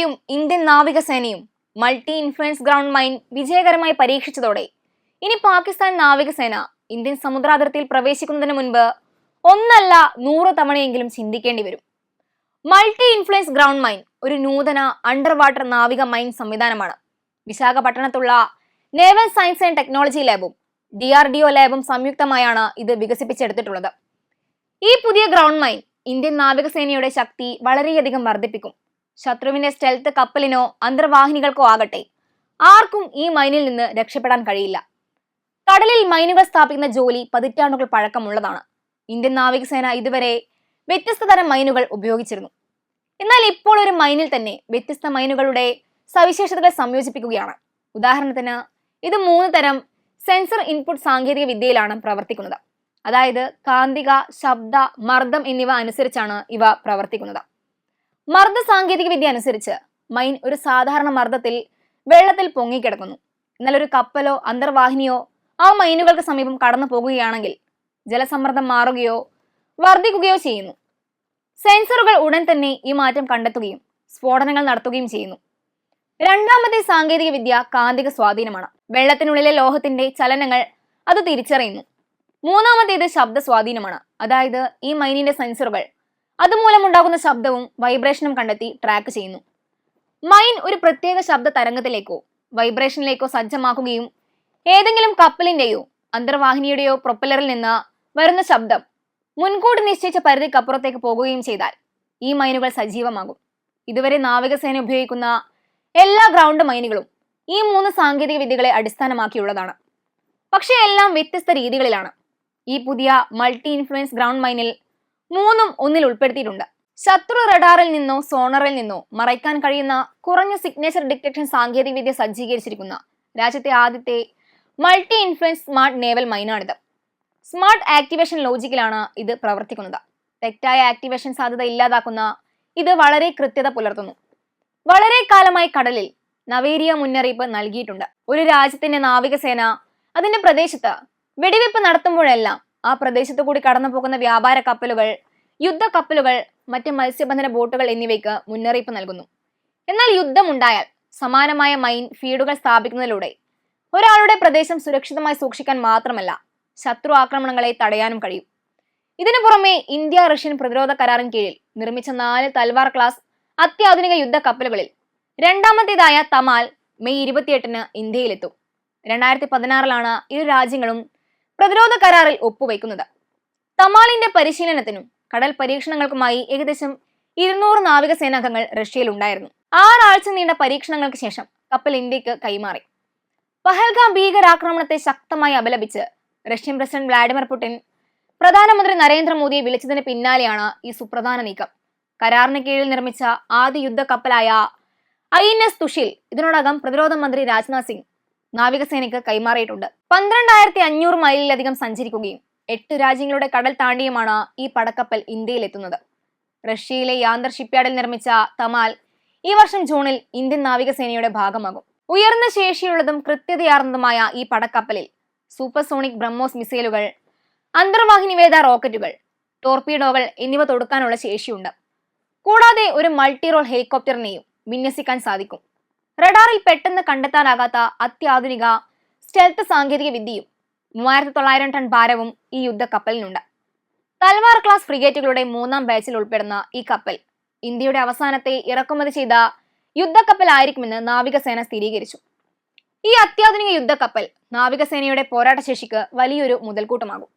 നാവികയും Indian നാവികസേനയും multi influence ground mine വിജയകരമായി പരീക്ഷിച്ചതോടെ ഇനി പാകിസ്ഥാൻ നാവികസേന ഇന്ത്യൻ സമുദ്രാതിർത്തിയിൽ പ്രവേശിക്കുന്നതിന് മുൻപ് ഒന്നല്ല നൂറ് തവണയെങ്കിലും ചിന്തിക്കേണ്ടി വരും. മൾട്ടി ഇൻഫ്ലുവൻസ് ഗ്രൗണ്ട് മൈൻ ഒരു നൂതന അണ്ടർ വാട്ടർ നാവിക മൈൻ സംവിധാനമാണ്. വിശാഖപട്ടണത്തുള്ള നേവൽ സയൻസ് ആൻഡ് ടെക്നോളജി ലാബും ഡി ആർ ഡി ഒ ലാബും സംയുക്തമായാണ് ഇത് വികസിപ്പിച്ചെടുത്തിട്ടുള്ളത്. ഈ പുതിയ ഗ്രൗണ്ട് മൈൻ ഇന്ത്യൻ നാവികസേനയുടെ ശക്തി വളരെയധികം വർദ്ധിപ്പിക്കും. ശത്രുവിന്റെ സ്റ്റെൽത്ത് കപ്പലിനോ അന്തർവാഹിനികൾക്കോ ആകട്ടെ. ആർക്കും ഈ മൈനിൽ നിന്ന് രക്ഷപ്പെടാൻ കഴിയില്ല. കടലിൽ മൈനുകൾ സ്ഥാപിക്കുന്ന ജോലി പതിറ്റാണ്ടുകൾ പഴക്കമുള്ളതാണ്. ഇന്ത്യൻ നാവികസേന ഇതുവരെ വ്യത്യസ്ത തരം മൈനുകൾ ഉപയോഗിച്ചിരുന്നു. എന്നാൽ ഇപ്പോൾ ഒരു മൈനിൽ തന്നെ വ്യത്യസ്ത മൈനുകളുടെ സവിശേഷതകൾ സംയോജിപ്പിക്കുകയാണ്. ഉദാഹരണത്തിന് ഇത് മൂന്ന് തരം സെൻസർ ഇൻപുട്ട് സാങ്കേതിക വിദ്യയിലാണ് പ്രവർത്തിക്കുന്നത്. അതായത് കാന്തിക ശബ്ദ മർദ്ദം എന്നിവ അനുസരിച്ചാണ് ഇവ പ്രവർത്തിക്കുന്നത്. മർദ്ദ സാങ്കേതിക വിദ്യ അനുസരിച്ച് മൈൻ ഒരു സാധാരണ മർദ്ദത്തിൽ വെള്ളത്തിൽ പൊങ്ങിക്കിടക്കുന്നു. എന്നാൽ ഒരു കപ്പലോ അന്തർവാഹിനിയോ ആ മൈനുകൾക്ക് സമീപം കടന്നു പോകുകയാണെങ്കിൽ ജലസമ്മർദ്ദം മാറുകയോ വർദ്ധിക്കുകയോ ചെയ്യുന്നു. സെൻസറുകൾ ഉടൻ തന്നെ ഈ മാറ്റം കണ്ടെത്തുകയും സ്ഫോടനങ്ങൾ നടത്തുകയും ചെയ്യുന്നു. രണ്ടാമത്തെ സാങ്കേതിക വിദ്യ കാന്തിക സ്വാധീനമാണ്. വെള്ളത്തിനുള്ളിലെ ലോഹത്തിന്റെ ചലനങ്ങൾ അത് തിരിച്ചറിയുന്നു. മൂന്നാമത്തേത് ശബ്ദ സ്വാധീനമാണ്. അതായത് ഈ മൈനിന്റെ സെൻസറുകൾ അതുമൂലമുണ്ടാകുന്ന ശബ്ദവും വൈബ്രേഷനും കണ്ടെത്തി ട്രാക്ക് ചെയ്യുന്നു. മൈൻ ഒരു പ്രത്യേക ശബ്ദ തരംഗത്തിലേക്കോ വൈബ്രേഷനിലേക്കോ സജ്ജമാക്കുകയും ഏതെങ്കിലും കപ്പലിന്റെയോ അന്തർവാഹിനിയുടെയോ പ്രൊപ്പലറിൽ നിന്ന് വരുന്ന ശബ്ദം മുൻകൂട്ടി നിശ്ചയിച്ച പരിധിക്കപ്പുറത്തേക്ക് പോകുകയും ചെയ്താൽ ഈ മൈനുകൾ സജീവമാകും. ഇതുവരെ നാവികസേന ഉപയോഗിക്കുന്ന എല്ലാ ഗ്രൗണ്ട് മൈനുകളും ഈ മൂന്ന് സാങ്കേതിക വിദ്യകളെ അടിസ്ഥാനമാക്കിയുള്ളതാണ്. പക്ഷേ എല്ലാം വ്യത്യസ്ത രീതികളിലാണ്. ഈ പുതിയ മൾട്ടി ഇൻഫ്ലുവൻസ് ഗ്രൗണ്ട് മൈനിൽ മൂന്നും ഒന്നിൽ ഉൾപ്പെടുത്തിയിട്ടുണ്ട്. ശത്രു റഡാറിൽ നിന്നോ സോണറിൽ നിന്നോ മറയ്ക്കാൻ കഴിയുന്ന കുറഞ്ഞ സിഗ്നേച്ചർ ഡിറ്റക്ഷൻ സാങ്കേതികവിദ്യ സജ്ജീകരിച്ചിരിക്കുന്ന രാജ്യത്തെ ആദ്യത്തെ മൾട്ടി ഇൻഫ്ലുവൻസ് സ്മാർട്ട് നേവൽ മൈനാണിത് സ്മാർട്ട് ആക്ടിവേഷൻ ലോജിക്കിലാണ് ഇത് പ്രവർത്തിക്കുന്നത്. തെറ്റായ ആക്ടിവേഷൻ സാധ്യത ഇല്ലാതാക്കുന്ന ഇത് വളരെ കൃത്യത പുലർത്തുന്നു. വളരെ കാലമായി കടലിൽ നവേരിയ മുന്നറിയിപ്പ് നൽകിയിട്ടുണ്ട്. ഒരു രാജ്യത്തിന്റെ നാവികസേന അതിന്റെ പ്രദേശത്ത് വെടിവെപ്പ് നടത്തുമ്പോഴെല്ലാം ആ പ്രദേശത്തു കൂടി കടന്നു പോകുന്ന വ്യാപാര കപ്പലുകൾ യുദ്ധ കപ്പലുകൾ മറ്റ് മത്സ്യബന്ധന ബോട്ടുകൾ എന്നിവയ്ക്ക് മുന്നറിയിപ്പ് നൽകുന്നു. എന്നാൽ യുദ്ധമുണ്ടായാൽ സമാനമായ മൈൻ ഫീഡുകൾ സ്ഥാപിക്കുന്നതിലൂടെ ഒരാളുടെ പ്രദേശം സുരക്ഷിതമായി സൂക്ഷിക്കാൻ മാത്രമല്ല ശത്രു ആക്രമണങ്ങളെ തടയാനും കഴിയും. ഇതിനു പുറമെ ഇന്ത്യ റഷ്യൻ പ്രതിരോധ കരാറിൻ കീഴിൽ നിർമ്മിച്ച നാല് തൽവാർ ക്ലാസ് അത്യാധുനിക യുദ്ധ കപ്പലുകളിൽ രണ്ടാമത്തേതായ തമാൽ മെയ് ഇരുപത്തിയെട്ടിന് ഇന്ത്യയിലെത്തും. രണ്ടായിരത്തി പതിനാറിലാണ് ഇരു രാജ്യങ്ങളും പ്രതിരോധ കരാറിൽ ഒപ്പുവയ്ക്കുന്നത് തമാലിന്റെ പരിശീലനത്തിനും കടൽ പരീക്ഷണങ്ങൾക്കുമായി ഏകദേശം ഇരുന്നൂറ് നാവികസേനാംഗങ്ങൾ റഷ്യയിൽ ഉണ്ടായിരുന്നു ആറാഴ്ച നീണ്ട പരീക്ഷണങ്ങൾക്ക് ശേഷം കപ്പൽ ഇന്ത്യയ്ക്ക് കൈമാറി. പഹൽഗാം ഭീകരാക്രമണത്തെ ശക്തമായി അപലപിച്ച് റഷ്യൻ പ്രസിഡന്റ് വ്ളാഡിമിർ പുടിൻ പ്രധാനമന്ത്രി നരേന്ദ്രമോദിയെ വിളിച്ചതിന് പിന്നാലെയാണ് ഈ സുപ്രധാന നീക്കം. കരാറിന് കീഴിൽ നിർമ്മിച്ച ആദ്യ യുദ്ധ കപ്പലായ ഐ എൻ എസ് തുഷിൽ ഇതിനോടകം പ്രതിരോധ മന്ത്രി രാജ്നാഥ് സിംഗ് നാവികസേനയ്ക്ക് കൈമാറിയിട്ടുണ്ട്. പന്ത്രണ്ടായിരത്തി അഞ്ഞൂറ് മൈലിലധികം സഞ്ചരിക്കുകയും എട്ട് രാജ്യങ്ങളുടെ കടൽ താണ്ടിയുമാണ് ഈ പടക്കപ്പൽ ഇന്ത്യയിലെത്തുന്നത്. റഷ്യയിലെ യാന്തർ ഷിപ്പ്യാർഡിൽ നിർമ്മിച്ച തമാൽ ഈ വർഷം ജൂണിൽ ഇന്ത്യൻ നാവികസേനയുടെ ഭാഗമാകും. ഉയർന്ന ശേഷിയുള്ളതും കൃത്യതയാർന്നതുമായ ഈ പടക്കപ്പലിൽ സൂപ്പർസോണിക് ബ്രഹ്മോസ് മിസൈലുകൾ അന്തർവാഹിനി വേദ റോക്കറ്റുകൾ ടോർപീഡോകൾ എന്നിവ തൊടുക്കാനുള്ള ശേഷിയുണ്ട്. കൂടാതെ ഒരു മൾട്ടി റോൾ ഹെലികോപ്റ്ററിനെയും വിന്യസിക്കാൻ സാധിക്കും. റഡാറിൽ പെട്ടെന്ന് കണ്ടെത്താനാകാത്ത അത്യാധുനിക സ്റ്റെൽത്ത് സാങ്കേതിക വിദ്യയും മൂവായിരത്തി തൊള്ളായിരം ടൺ ഭാരവും ഈ യുദ്ധ കപ്പലിനുണ്ട് തൽവാർ ക്ലാസ് ഫ്രിഗേറ്റുകളുടെ മൂന്നാം ബാച്ചിൽ ഉൾപ്പെടുന്ന ഈ കപ്പൽ ഇന്ത്യയുടെ അവസാനത്തെ ഇറക്കുമതി ചെയ്ത യുദ്ധക്കപ്പലായിരിക്കുമെന്ന് നാവികസേന സ്ഥിരീകരിച്ചു. ഈ അത്യാധുനിക യുദ്ധക്കപ്പൽ നാവികസേനയുടെ പോരാട്ടശേഷിക്ക് വലിയൊരു മുതൽക്കൂട്ടമാകും.